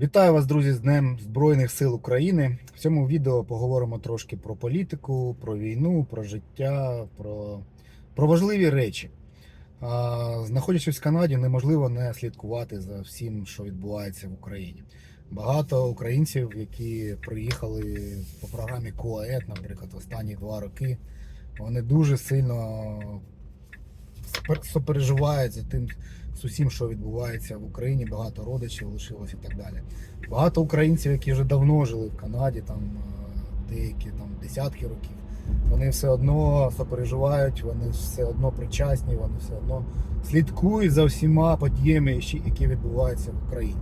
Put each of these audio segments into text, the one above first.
Вітаю вас, друзі, з Днем Збройних сил України. В цьому відео поговоримо трошки про політику, про війну, про життя, про, про важливі речі. А, Знаходячись в Канаді, неможливо не слідкувати за всім, що відбувається в Україні. Багато українців, які приїхали по програмі КОАЕТ, наприклад, останні два роки, вони дуже сильно сопереживають за тим, з усім, що відбувається в Україні. Багато родичів лишилось і так далі. Багато українців, які вже давно жили в Канаді, там е, деякі там десятки років, вони все одно сопереживають, вони все одно причасні, вони все одно слідкують за всіма подіями, які- відбуваються в Україні.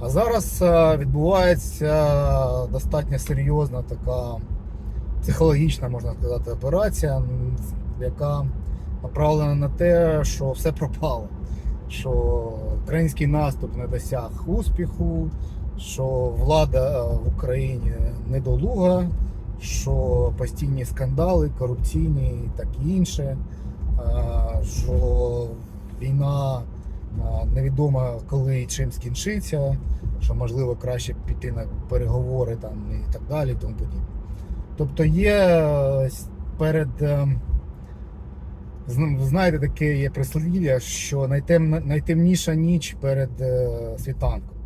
А зараз е, відбувається достатньо серйозна така психологічна, можна сказати, операція, яка направлена на те, що все пропало. Що український наступ не досяг успіху, що влада в Україні недолуга, що постійні скандали, корупційні і так інше, що війна а, невідомо коли і чим скінчиться, що можливо краще піти на переговори там і так далі, тому подібне. Тобто є е, перед. Знаєте, таке є прислів'я, що найтемна, найтемніша ніч перед е, світанком.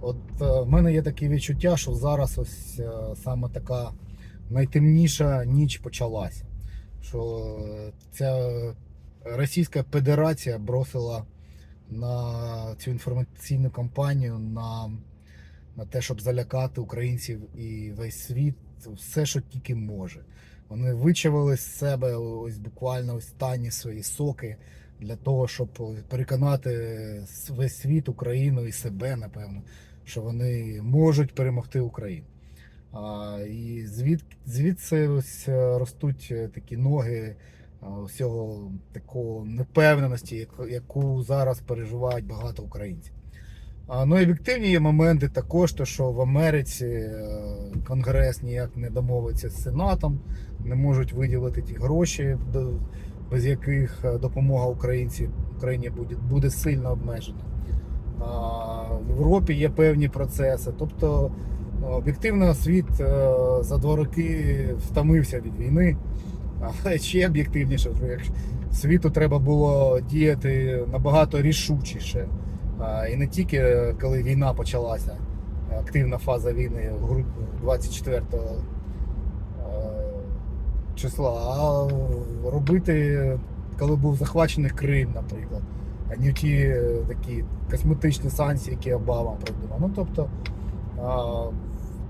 От е, в мене є таке відчуття, що зараз ось е, саме така найтемніша ніч почалася. Що ця Російська Федерація бросила на цю інформаційну кампанію на, на те, щоб залякати українців і весь світ все, що тільки може. Вони вичавили з себе ось буквально останні свої соки для того, щоб переконати весь світ, Україну і себе, напевно, що вони можуть перемогти Україну. А, і звід, звідси ось е, ростуть е, такі ноги а, усього такого непевненості, яку зараз переживають багато українців. Ну об'єктивні є моменти також, то що в Америці е, Конгрес ніяк не домовиться з Сенатом, не можуть виділити ті гроші, без яких е, допомога українці, Україні буде, буде сильно обмежена. А, В Європі є певні процеси. Тобто, е, об'єктивно, світ е, за два роки втомився від війни. Але ще об'єктивніше, світу треба було діяти набагато рішучіше. І не тільки е, коли війна почалася, активна фаза війни 24 е, числа, а робити, коли був захвачений Крим, наприклад, а не ті е, такі косметичні санкції, які Обама придумав. Ну тобто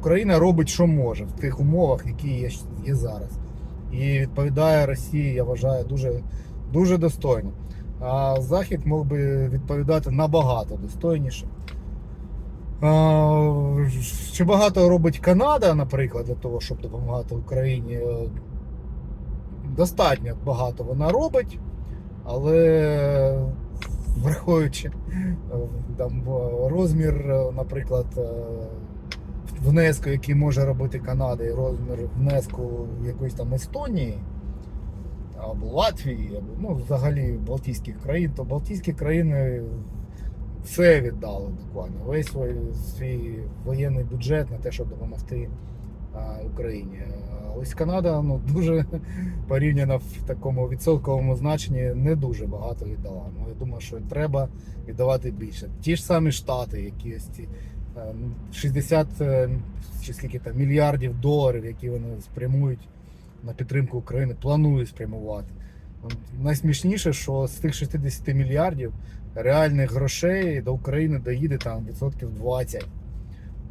Україна робить, що може в тих умовах, які є, є зараз. І відповідає Росії, я вважаю, дуже, дуже достойно. А Захід мог би відповідати набагато достойніше. Чи багато робить Канада, наприклад, для того, щоб допомагати Україні? Е, Достатньо багато вона робить, але враховуючи е, там розмір, е, наприклад, внеску, який може робити Канада, і розмір внеску якоїсь там Естонії або Латвії, або ну, взагалі Балтійських країн, то Балтійські країни все віддали буквально. Весь свій, свій воєнний бюджет на те, щоб допомогти Україні. А ось Канада ну, дуже порівняно в такому відсотковому значенні не дуже багато віддала. Ну, я думаю, що треба віддавати більше. Ті ж самі Штати, які ось ці е, 60 е, чи скільки там мільярдів доларів, які вони спрямують на підтримку України, планують спрямувати. Найсмішніше, що з тих 60 мільярдів реальних грошей до України доїде там відсотків 20.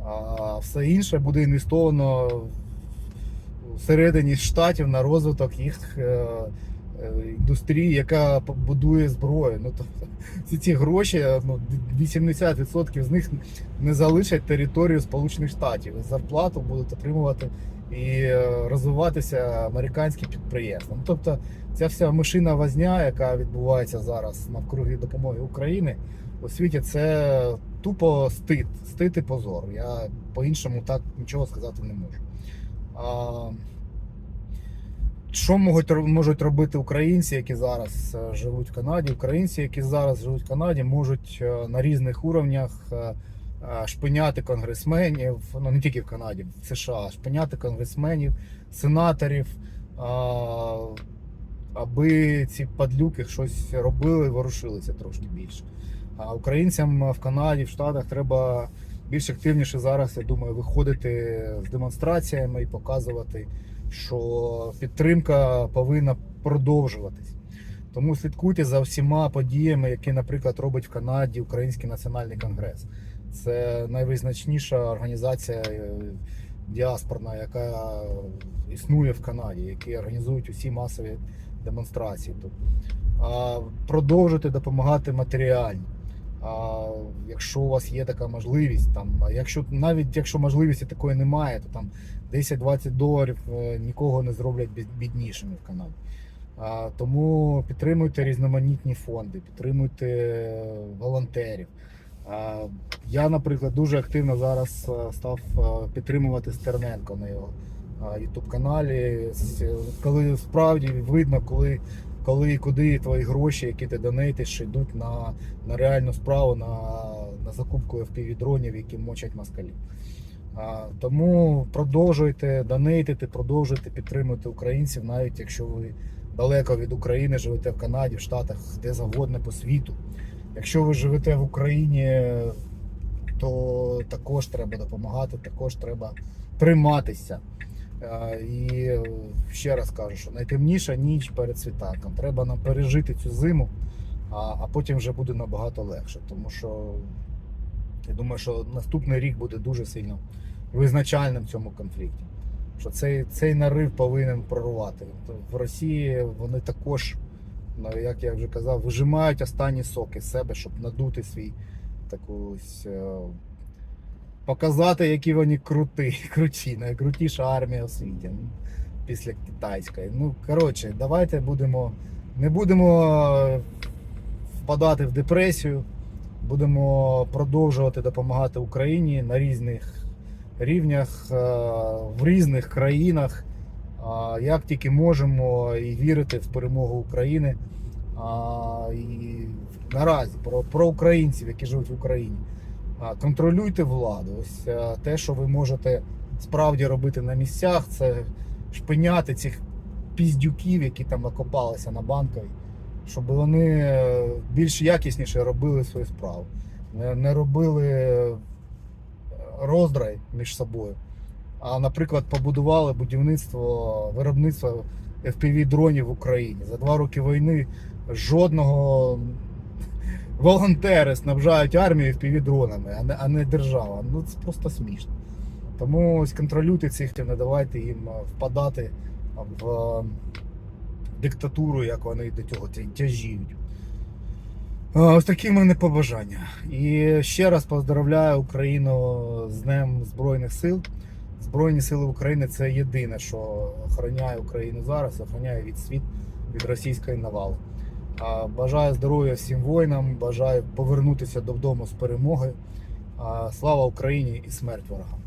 А все інше буде інвестовано всередині штатів на розвиток їх е, е, індустрії, яка будує зброю. Ну, тобто, всі ці гроші, ну, 80% з них не залишать територію Сполучених Штатів. Зарплату будуть отримувати і е, розвиватися американські підприємства. Ну, тобто ця вся мишина возня, яка відбувається зараз навкруги допомоги України у світі, це тупо стид, стид і позор. Я по-іншому так нічого сказати не можу. А, що можуть, можуть робити українці, які зараз е, живуть в Канаді? Українці, які зараз живуть в Канаді, можуть е, на різних уровнях шпиняти конгресменів, ну не тільки в Канаді, в США, шпиняти конгресменів, сенаторів, аби ці падлюки щось робили, ворушилися трошки більше. А українцям в Канаді, в Штатах треба більш активніше зараз, я думаю, виходити з демонстраціями і показувати, що підтримка повинна продовжуватись. Тому слідкуйте за всіма подіями, які, наприклад, робить в Канаді Український національний конгрес. Це найвизначніша організація е, діаспорна, яка існує в Канаді, які організують усі масові демонстрації. тут. А, Продовжуйте допомагати матеріально. А, якщо у вас є така можливість, там, якщо навіть якщо можливості такої немає, то там 10-20 доларів е, нікого не зроблять біднішими в Канаді. А, тому підтримуйте різноманітні фонди, підтримуйте е, волонтерів. Я, наприклад, дуже активно зараз е, став е, підтримувати Стерненко на його ютуб каналі. Коли справді видно, коли коли і куди твої гроші, які ти донейтиш, йдуть на, на реальну справу, на, на закупку FPV-дронів, які мочать москалів. А, тому продовжуйте донейтити, продовжуйте підтримувати українців, навіть якщо ви далеко від України живете в Канаді, в Штатах, де завгодно по світу. Якщо ви живете в Україні, то також треба допомагати, також треба триматися. Е, І ще раз кажу, що найтемніша ніч перед світанком. Треба нам пережити цю зиму, а, потім вже буде набагато легше. Тому що я думаю, що наступний рік буде дуже сильно визначальним в цьому конфлікті. Що цей, цей нарив повинен прорвати. В Росії вони також, як я вже казав, вижимають останні соки з себе, щоб надути свій таку ось, е, показати, які вони круті, круті, найкрутіша армія у світі ну, після китайської. Ну, коротше, давайте будемо, не будемо е, впадати в депресію, будемо продовжувати допомагати Україні на різних рівнях, е, в різних країнах, як тільки можемо, і вірити в перемогу України. А, І наразі про, про українців, які живуть в Україні. А, Контролюйте владу. Ось е, те, що ви можете справді робити на місцях, це шпиняти цих піздюків, які там накопалися на банковій, щоб вони е, більш якісніше робили свою справу. Не, не робили е, роздрай між собою. А, наприклад, побудували будівництво виробництва FPV-дронів в Україні. За два роки війни жодного волонтери снабжають армію FPV-дронами, а не, а не держава. Ну це просто смішно. Тому ось контролюйте цих, не давайте їм впадати в диктатуру, як вони до цього тяжіють. Ось такі в мене побажання. І ще раз поздравляю Україну з Днем Збройних сил. Збройні сили України це єдине, що охороняє Україну зараз, охороняє від світ від російської навали. Бажаю здоров'я всім воїнам, бажаю повернутися додому з перемоги. Слава Україні і смерть ворогам!